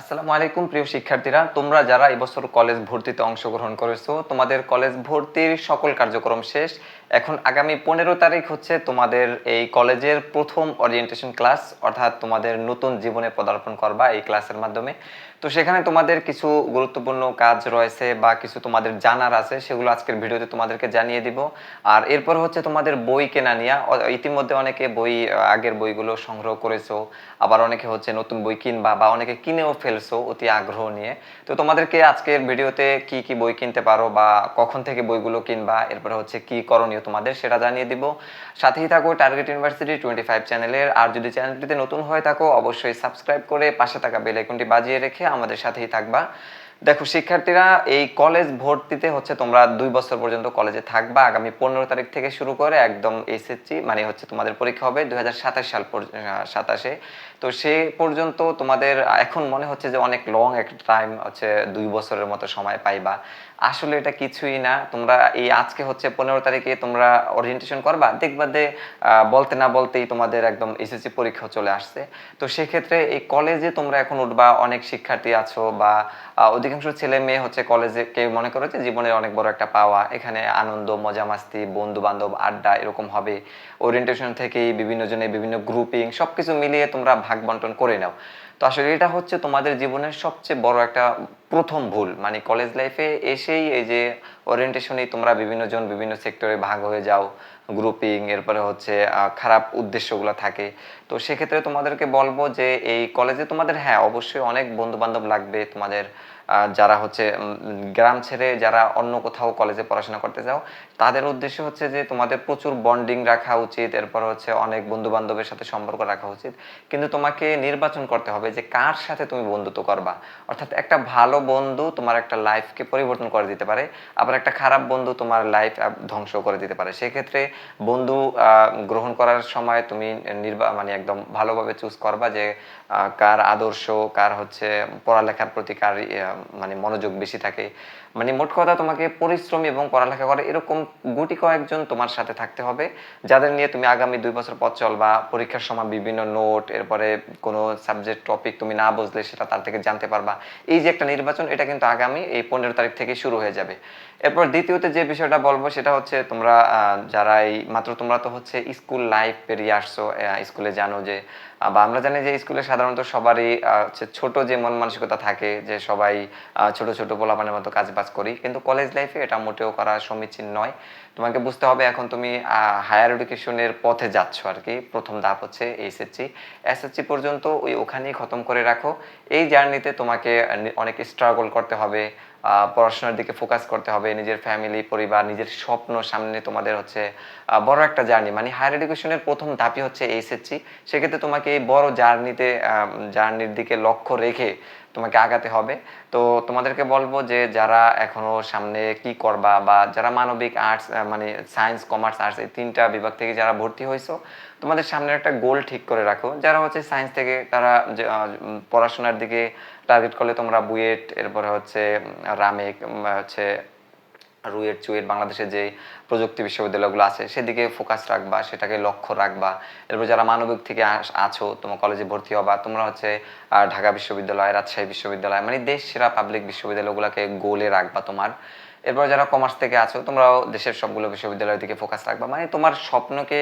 আসসালামু আলাইকুম, প্রিয় শিক্ষার্থীরা। তোমরা যারা এবছর কলেজ ভর্তিতে অংশগ্রহণ করেছ, তোমাদের কলেজ ভর্তির সকল কার্যক্রম শেষ। এখন আগামী পনেরো তারিখ হচ্ছে তোমাদের এই কলেজের প্রথম ওরিয়েন্টেশন ক্লাস অর্থাৎ তোমাদের নতুন জীবনে পদার্পণ করবা এই ক্লাসের মাধ্যমে। তো সেখানে তোমাদের কিছু গুরুত্বপূর্ণ কাজ রয়েছে বা কিছু তোমাদের জানার আছে, সেগুলো আজকের ভিডিওতে তোমাদেরকে জানিয়ে দিব। আর এরপর হচ্ছে তোমাদের বই কেনা নিয়ে। ইতিমধ্যে অনেকে বই আগের বইগুলো সংগ্রহ করেছ, আবার অনেকে হচ্ছে নতুন বই কিনবা বা অনেকে কিনেও ফেলছো অতি আগ্রহ নিয়ে। তো তোমাদেরকে আজকের ভিডিওতে কি কি বই কিনতে পারো বা কখন থেকে বইগুলো কিনবা, এরপরে হচ্ছে কি করণীয় তোমাদের সেটা জানিয়ে দিব। সাথেই থাকো টার্গেট ইউনিভার্সিটি টোয়েন্টি ফাইভ চ্যানেলের। আর যদি চ্যানেলটিতে নতুন হয়ে থাকো, অবশ্যই সাবস্ক্রাইব করে পাশে থাকা বেল আইকনটি বাজিয়ে রেখে আমাদের সাথেই থাকবা। দেখো শিক্ষার্থীরা এই কলেজ ভর্তিতে হচ্ছে তোমরা দুই বছর পর্যন্ত কলেজে থাকবা। আগামী পনেরো তারিখ থেকে শুরু করে একদম এসএসসি মানে হচ্ছে তোমাদের পরীক্ষা হবে দুই সাল সাতাশে। তো সে পর্যন্ত তোমাদের এখন মনে হচ্ছে যে অনেক লং একটা টাইম হচ্ছে দুই বছরের মতো সময় পাইবা। আসলে এটা কিছুই না। তোমরা এই আজকে হচ্ছে পনেরো তারিখে তোমরা ওরিয়েন্টেশন করবা। দেখবা যে বলতে না বলতেই তোমাদের একদম এসএসসি পরীক্ষা চলে আসছে। তো সেক্ষেত্রে এই কলেজে তোমরা এখন উঠবা অনেক শিক্ষার্থী আছো বা আহ, অধিকাংশ ছেলে মেয়ে হচ্ছে কলেজে কেউ মনে করো যে জীবনের অনেক বড় একটা পাওয়া। এখানে আনন্দ, মজা মাস্তি বন্ধু বান্ধব আড্ডা এরকম হবে। ওরিয়েন্টেশন থেকেই বিভিন্ন জনে বিভিন্ন গ্রুপিং সবকিছু মিলিয়ে তোমরা ভাগ বন্টন করে নাও। তো আসলে এটা হচ্ছে তোমাদের জীবনের সবচেয়ে বড় একটা প্রথম ভুল। মানে কলেজ লাইফে এসেই এই যে ওরিয়েন্টেশনেই তোমরা বিভিন্ন জন বিভিন্ন সেক্টরে ভাগ হয়ে যাও। গ্রুপিং এরপরে হচ্ছে খারাপ উদ্দেশ্যগুলো থাকে। তো সেক্ষেত্রে তোমাদেরকে বলব যে এই কলেজে তোমাদের হ্যাঁ অবশ্যই অনেক বন্ধু বান্ধব লাগবে। তোমাদের যারা হচ্ছে গ্রাম ছেড়ে যারা অন্য কোথাও কলেজে পড়াশোনা করতে যাও তাদের উদ্দেশ্য হচ্ছে যে তোমাদের প্রচুর বন্ডিং রাখা উচিত এরপর হচ্ছে অনেক বন্ধু বান্ধবের সাথে সম্পর্ক রাখা উচিত। কিন্তু তোমাকে নির্বাচন করতে হবে যে কার সাথে তুমি বন্ধুত্ব করবা। অর্থাৎ একটা ভালো বন্ধু তোমার একটা লাইফকে পরিবর্তন করে দিতে পারে আবার একটা খারাপ বন্ধু তোমার লাইফ ধ্বংস করে দিতে পারে। সেক্ষেত্রে বন্ধু গ্রহণ করার সময় তুমি নির্বা মানে একদম ভালোভাবে চুজ করবা যে কার আদর্শ কার হচ্ছে পড়ালেখার প্রতি কার ইয়া, মানে মনোযোগ বেশি থাকে। মানে মোট কথা তোমাকে পরিশ্রম এবং পড়ালেখা করে এরকম গুটি কয়েকজন তোমার সাথে থাকতে হবে, যাদের নিয়ে তুমি আগামী দুই বছর পথ চলবা, পরীক্ষার সময় বিভিন্ন নোট এরপরে কোনো সাবজেক্ট টপিক তুমি না বুঝলে সেটা তার থেকে জানতে পারবা। এই যে একটা নির্বাচন, এটা কিন্তু আগামী এই পনেরো তারিখ থেকে শুরু হয়ে যাবে। এরপর দ্বিতীয়তে যে বিষয়টা বলব সেটা হচ্ছে তোমরা যারা এই মাত্র তোমরা তো হচ্ছে স্কুল লাইফ পেরিয়ে আসছো স্কুলে জানো যে বা আমরা জানি যে স্কুলে সাধারণত সবারই হচ্ছে ছোট যে মন মানসিকতা থাকে, যে সবাই আহ, ছোট ছোট পোলাপানের মতো কাজ বাজ করি। কিন্তু কলেজ লাইফে এটা মোটেও করা সমীচীন নয়। তোমাকে বুঝতে হবে এখন তুমি হায়ার এডুকেশনের পথে যাচ্ছ আর কি প্রথম ধাপ হচ্ছে এসএসসি এসএসসি পর্যন্ত ওই ওখানেই খতম করে রাখো। এই জার্নিতে তোমাকে অনেক স্ট্রাগল করতে হবে পড়াশোনার দিকে ফোকাস করতে হবে নিজের ফ্যামিলি পরিবার নিজের স্বপ্ন সামনে তোমাদের হচ্ছে বড় একটা জার্নি মানে হায়ার এডুকেশনের প্রথম ধাপই হচ্ছে এইচএসসি সেক্ষেত্রে তোমাকে এই বড় জার্নিতে জার্নির দিকে লক্ষ্য রেখে তোমাকে আগাতে হবে। তো তোমাদেরকে বলব যে যারা এখনও সামনে কি করবা বা যারা মানবিক আর্টস মানে সায়েন্স কমার্স আর্টস এই তিনটা বিভাগ থেকে যারা ভর্তি হয়েছো তোমাদের সামনে একটা গোল ঠিক করে রাখো। যারা হচ্ছে সায়েন্স থেকে তারা পড়াশোনার দিকে টার্গেট করলে তোমরা বুয়েট, এরপরে হচ্ছে রামেক হচ্ছে রুয়েট চুয়েট বাংলাদেশে যে প্রযুক্তি বিশ্ববিদ্যালয়গুলো আছে, সেদিকে ফোকাস রাখবা, সেটাকে লক্ষ্য রাখবা। এরপর যারা মানবিক থেকে আছো, তোমার কলেজে ভর্তি হবা, তোমরা হচ্ছে ঢাকা বিশ্ববিদ্যালয়, রাজশাহী বিশ্ববিদ্যালয় মানে দেশ সেরা পাবলিক বিশ্ববিদ্যালয়গুলোকে গোলে রাখবা তোমার। এরপর যারা কমার্স থেকে আছো, তোমরাও দেশের সবগুলো বিশ্ববিদ্যালয়ের দিকে ফোকাস রাখবা। মানে তোমার স্বপ্নকে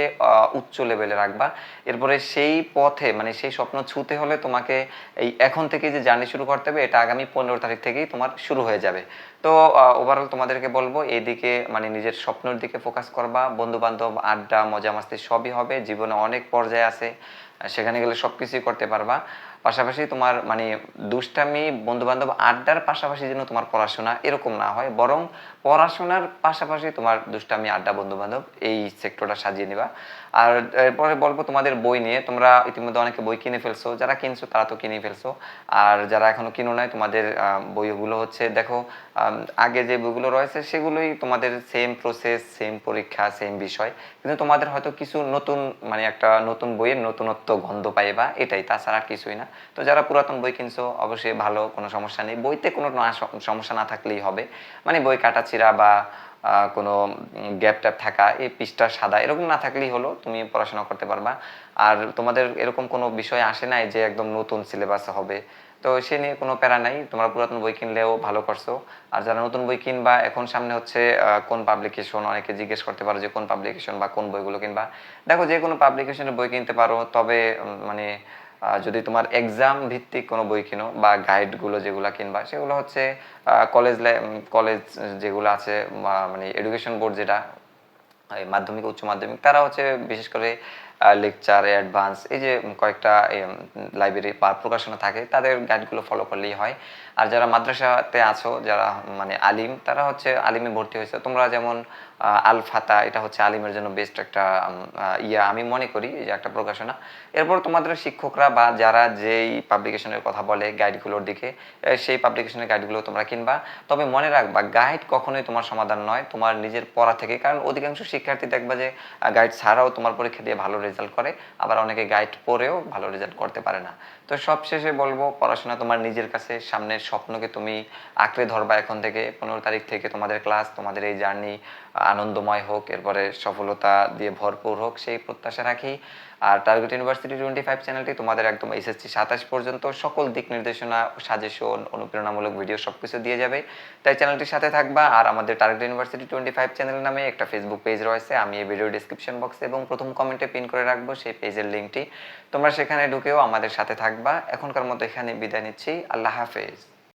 উচ্চ লেভেলে রাখবা। এরপরে সেই পথে মানে সেই স্বপ্ন ছুতে হলে তোমাকে এই এখন থেকে যে জার্নি শুরু করতে হবে, এটা আগামী পনেরো তারিখ থেকেই তোমার শুরু হয়ে যাবে। তো ওভারঅল তোমাদেরকে বলব এইদিকে মানে নিজের স্বপ্নের দিকে ফোকাস করবা। বন্ধু বান্ধব আড্ডা মজা মাস্তি সবই হবে। জীবনে অনেক পর্যায়ে আছে। সেখানে গেলে সব কিছুই করতে পারবা। পাশাপাশি তোমার মানে দুষ্টামি বন্ধু বান্ধব আড্ডার পাশাপাশি যেন তোমার পড়াশোনা এরকম না হয়, বরং পড়াশোনার পাশাপাশি তোমার দুষ্টামি, আড্ডা বন্ধু বান্ধব এই সেক্টরটা সাজিয়ে নিবা। আর এরপরে বলব তোমাদের বই নিয়ে, তোমরা ইতিমধ্যে অনেকে বই কিনে ফেলছো, যারা কিনছো তারা তো কিনে ফেলছো। আর যারা এখনও কিনো নাই, তোমাদের বইগুলো হচ্ছে, দেখো আগে যে বইগুলো রয়েছে সেগুলোই তোমাদের সেম প্রসেস সেম পরীক্ষা সেম বিষয়। কিন্তু তোমাদের হয়তো কিছু নতুন মানে একটা নতুন বইয়ের নতুনত্ব গন্ধ পাইবা, এটাই। তাছাড়া কিছুই না। তো যারা পুরাতন বই কিনছো, অবশ্যই ভালো, কোনো সমস্যা নেই। বইতে কোনো সমস্যা না থাকলেই হবে। মানে বই কাটাছিড়া বা কোনো গ্যাপ ট্যাপ থাকা, এই পৃষ্ঠা সাদা, এরকম না থাকলেই হলো, তুমি পড়াশোনা করতে পারবা। আর তোমাদের এরকম কোনো বিষয় আসে নাই যে একদম নতুন সিলেবাস হবে? তো সে নিয়ে কোনো প্যারা নাই। তোমরা পুরাতন বই কিনলেও ভালো করছ। আর যারা নতুন বই কিনবা, এখন সামনে হচ্ছে কোন পাবলিকেশন অনেকে জিজ্ঞেস করতে পারো যে কোন পাবলিকেশন বা কোন বইগুলো কিনবা। দেখো, যে কোনো পাবলিকেশনের বই কিনতে পারো, তবে মানে যদি তোমার এক্সাম ভিত্তিক কোনো বই কিনো বা গাইডগুলো যেগুলো কিনবা, সেগুলো হচ্ছে কলেজ কলেজ যেগুলো আছে মানে এডুকেশন বোর্ড যেটা মাধ্যমিক, উচ্চ মাধ্যমিক, তারা হচ্ছে বিশেষ করে লেকচার অ্যাডভান্স এই যে কয়েকটা লাইব্রেরি বা প্রকাশনা থাকে, তাদের গাইডগুলো ফলো করলেই হয়। আর যারা মাদ্রাসাতে আছো, যারা মানে আলিম, তারা হচ্ছে আলিমে ভর্তি হয়েছে। তোমরা যেমন আল ফাতা এটা হচ্ছে আলিমের জন্য বেস্ট একটা ইয়া আমি মনে করি যে একটা প্রকাশনা। এরপর তোমাদের শিক্ষকরা বা যারা যেই পাবলিকেশনের কথা বলে গাইডগুলোর দিকে সেই পাবলিকেশনের গাইডগুলো তোমরা কিনবা। তবে মনে রাখবা গাইড কখনোই তোমার সমাধান নয়, তোমার নিজের পড়া থেকে। কারণ অধিকাংশ শিক্ষার্থী দেখবা যে গাইড ছাড়াও তোমার পরীক্ষা দিয়ে ভালো রেজাল্ট করে, আবার অনেকে গাইড পড়েও ভালো রেজাল্ট করতে পারে না। তো সবশেষে বলব, পড়াশোনা তোমার নিজের কাছে, সামনের স্বপ্নকে তুমি আঁকড়ে ধরবা এখন থেকে। পনেরো তারিখ থেকে তোমাদের ক্লাস তোমাদের এই জার্নি আনন্দময় হোক, এরপরে সফলতা দিয়ে ভরপুর হোক, সেই প্রত্যাশা রাখি। আর টার্গেট ইউনিভার্সিটি টোয়েন্টি ফাইভ চ্যানেলটি তোমাদের একদম এসএসসি সাতাশ পর্যন্ত সকল দিক নির্দেশনা সাজেশন অনুপ্রেরণামূলক ভিডিও সব কিছু দিয়ে যাবে। তাই চ্যানেলটির সাথে থাকবা আর আমাদের target university twenty five channel নামে একটা ফেসবুক পেজ রয়েছে। আমি এই ভিডিও ডিসক্রিপশন বক্সে এবং প্রথম কমেন্টে পিন করে রাখব সেই পেজের লিঙ্কটি তোমরা সেখানে ঢুকেও আমাদের সাথে থাকবা। এখনকার মতো এখানে বিদায় নিচ্ছি। আল্লাহ হাফেজ।